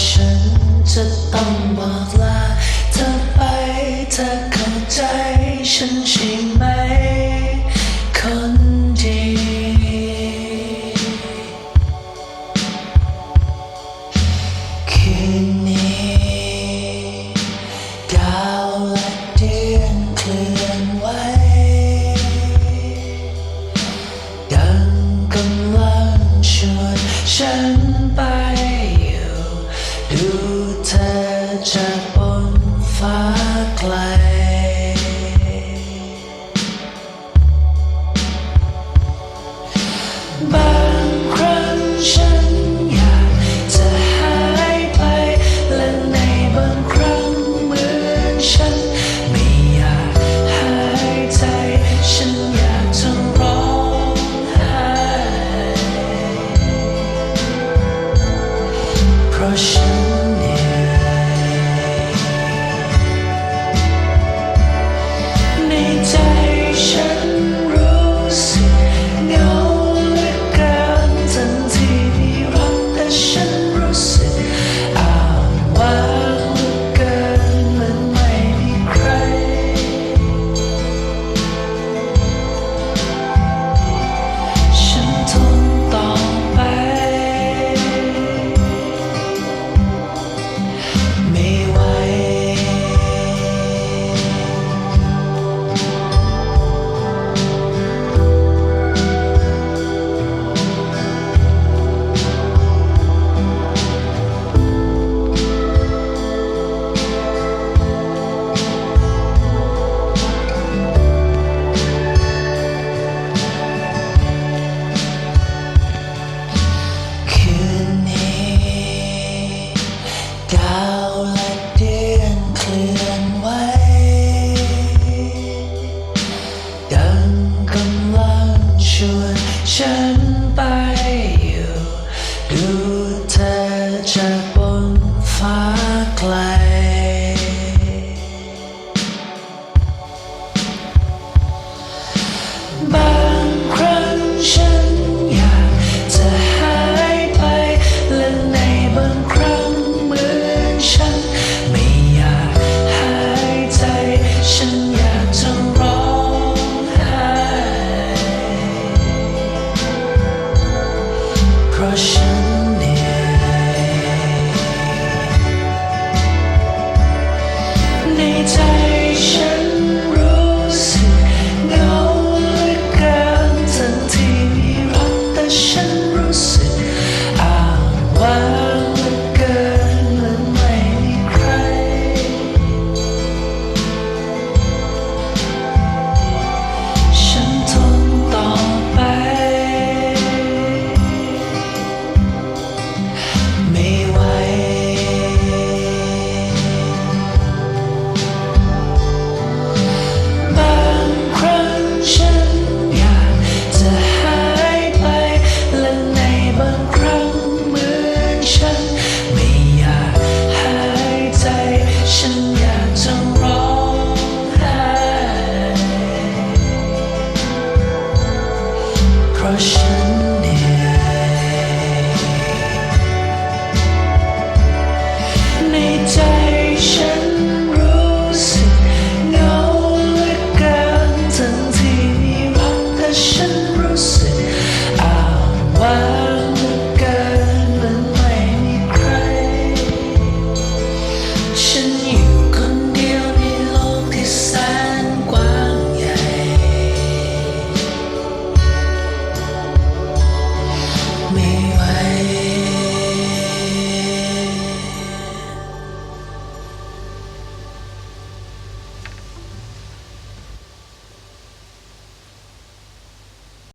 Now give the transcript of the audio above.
ฉันจะต้องบอกลาเธอไปเธอเข้าใจฉันใช่ไหม คนดี คืนนี้ดาวและเดือนเคลื่อนไหวดังกำลังชวนฉันไป บางครั้งฉันอยากจะหายไป และในบางครั้งมือฉัน ไม่อยากหายใจ ฉันอยากจะร้องไห้เพราะฉัน crush